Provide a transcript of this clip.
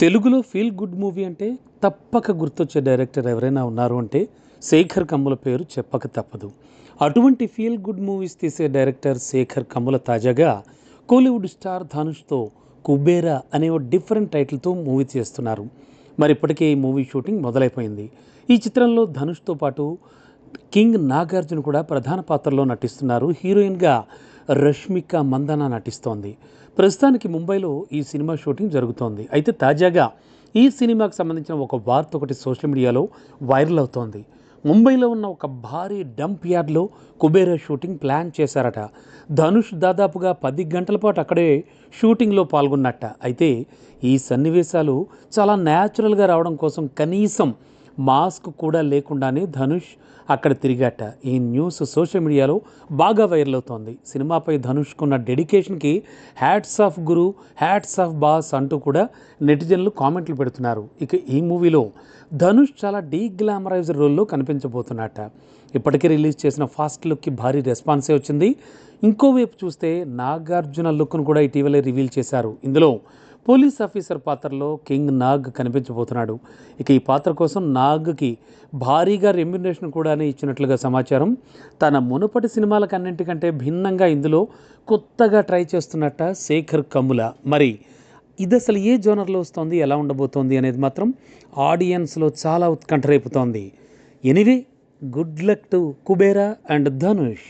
తెలుగులో feel good movie అంటే తప్పక గుర్తొచ్చే డైరెక్టర్ ఎవరైనా ఉన్నారు అంటే శేఖర్ కమ్ముల పేరు చెప్పక తప్పదు. అటువంటి ఫీల్ గుడ్ మూవీస్ తీసే డైరెక్టర్ శేఖర్ కమ్ముల తాజాగా కోలీవుడ్ స్టార్ ధనుష్తో కుబేరా అనే ఓ డిఫరెంట్ టైటిల్తో మూవీ చేస్తున్నారు. మరి ఇప్పటికే ఈ మూవీ షూటింగ్ మొదలైపోయింది. ఈ చిత్రంలో ధనుష్తో పాటు కింగ్ నాగార్జున కూడా ప్రధాన పాత్రలో నటిస్తున్నారు. హీరోయిన్గా రష్మిక మందన నటిస్తోంది. ప్రస్తుతానికి ముంబైలో ఈ సినిమా షూటింగ్ జరుగుతోంది. అయితే తాజాగా ఈ సినిమాకు సంబంధించిన ఒక వార్త ఒకటి సోషల్ మీడియాలో వైరల్ అవుతోంది. ముంబైలో ఉన్న ఒక భారీ డంప్ యార్డ్లో కుబేరా షూటింగ్ ప్లాన్ చేశారట. ధనుష్ దాదాపుగా పది గంటల పాటు అక్కడే షూటింగ్లో పాల్గొన్నట్ట. అయితే ఈ సన్నివేశాలు చాలా న్యాచురల్గా రావడం కోసం కనీసం మాస్క్ కూడా లేకుండానే ధనుష్ అక్కడ తిరిగాట. ఈ న్యూస్ సోషల్ మీడియాలో బాగా వైరల్ అవుతోంది. సినిమాపై ధనుష్కున్న డెడికేషన్కి హ్యాట్స్ ఆఫ్ గురు హ్యాట్స్ ఆఫ్ బాస్ అంటూ కూడా నెటిజన్లు కామెంట్లు పెడుతున్నారు. ఇక ఈ మూవీలో ధనుష్ చాలా డీ గ్లామరైజ్డ్ రోల్లో కనిపించబోతున్నట. ఇప్పటికే రిలీజ్ చేసిన ఫాస్ట్ లుక్కి భారీ రెస్పాన్సే వచ్చింది. ఇంకోవైపు చూస్తే నాగార్జున లుక్ను కూడా ఇటీవలే రివీల్ చేశారు. ఇందులో పోలీస్ ఆఫీసర్ పాత్రలో కింగ్ నాగ్ కనిపించబోతున్నాడు. ఇక ఈ పాత్ర కోసం నాగ్కి భారీగా రెమ్యునేషన్ కూడా ఇచ్చినట్లుగా సమాచారం. తన మునుపటి సినిమాలకన్నింటికంటే భిన్నంగా ఇందులో కొత్తగా ట్రై చేస్తున్నట్ట శేఖర్ కమ్ముల. మరి ఇది అసలు ఏ జోనర్లో వస్తుంది ఎలా ఉండబోతోంది అనేది మాత్రం ఆడియన్స్లో చాలా ఉత్కంఠ రేపుతోంది. Anyway good luck to Kubera and Dhanush.